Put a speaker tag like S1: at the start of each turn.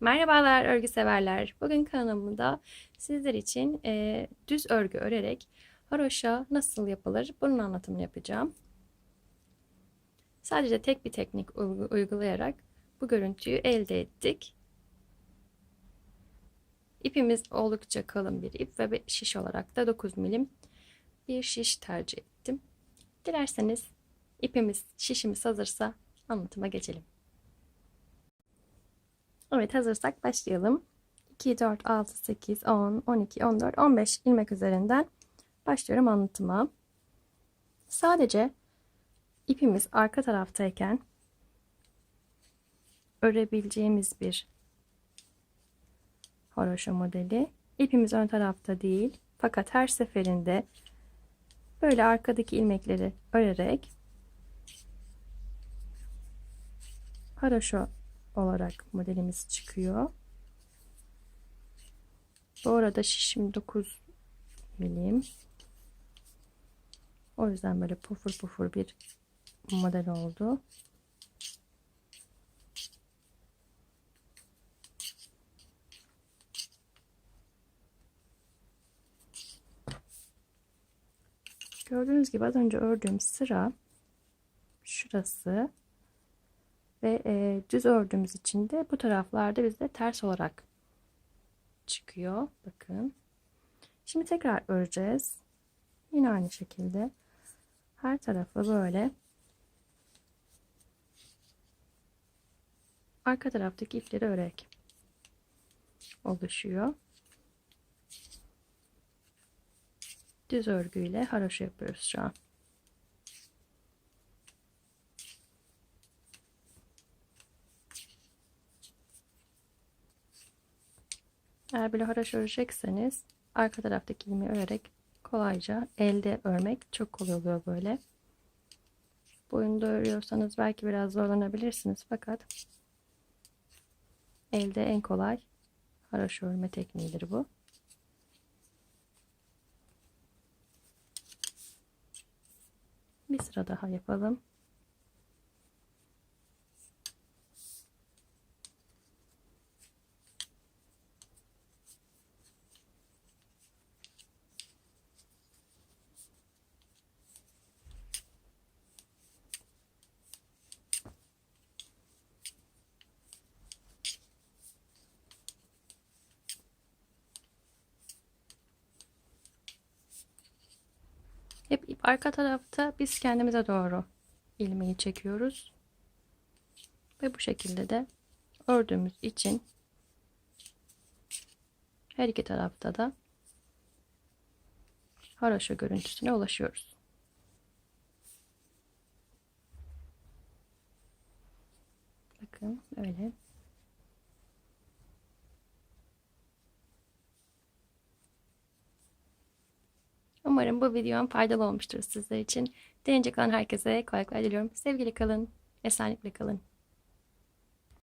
S1: Merhabalar örgü severler. Bugün kanalımda sizler için e, düz örgü örerek haroşa nasıl yapılır bunun anlatımını yapacağım. Sadece tek bir teknik uygu- uygulayarak bu görüntüyü elde ettik. İpimiz oldukça kalın bir ip ve bir şiş olarak da 9 milim bir şiş tercih ettim. Dilerseniz ipimiz şişimiz hazırsa anlatıma geçelim. Evet hazırsak başlayalım. 2, 4, 6, 8, 10, 12, 14, 15 ilmek üzerinden başlıyorum anlatıma. Sadece ipimiz arka taraftayken örebileceğimiz bir haroşa modeli. İpimiz ön tarafta değil fakat her seferinde böyle arkadaki ilmekleri örerek haroşa olarak modelimiz çıkıyor. Bu arada şişim 9 milim. O yüzden böyle pufur pufur bir model oldu. Gördüğünüz gibi az önce ördüğüm sıra şurası ve e, düz ördüğümüz için de bu taraflarda bizde ters olarak çıkıyor. Bakın. Şimdi tekrar öreceğiz. Yine aynı şekilde her tarafı böyle arka taraftaki ipleri örerek oluşuyor. Düz örgüyle haroşa yapıyoruz şu an. Eğer böyle haraş örecekseniz arka taraftaki ilmeği örerek kolayca elde örmek çok kolay oluyor böyle. Boyunda örüyorsanız belki biraz zorlanabilirsiniz fakat elde en kolay haraş örme tekniğidir bu. Bir sıra daha yapalım. Hep ip arka tarafta biz kendimize doğru ilmeği çekiyoruz. Ve bu şekilde de ördüğümüz için her iki tarafta da haroşa görüntüsüne ulaşıyoruz. Bakın öyle. Umarım bu videom faydalı olmuştur sizler için. Deneyecek olan herkese kolaylıklar diliyorum. Sevgili kalın, esenlikle kalın.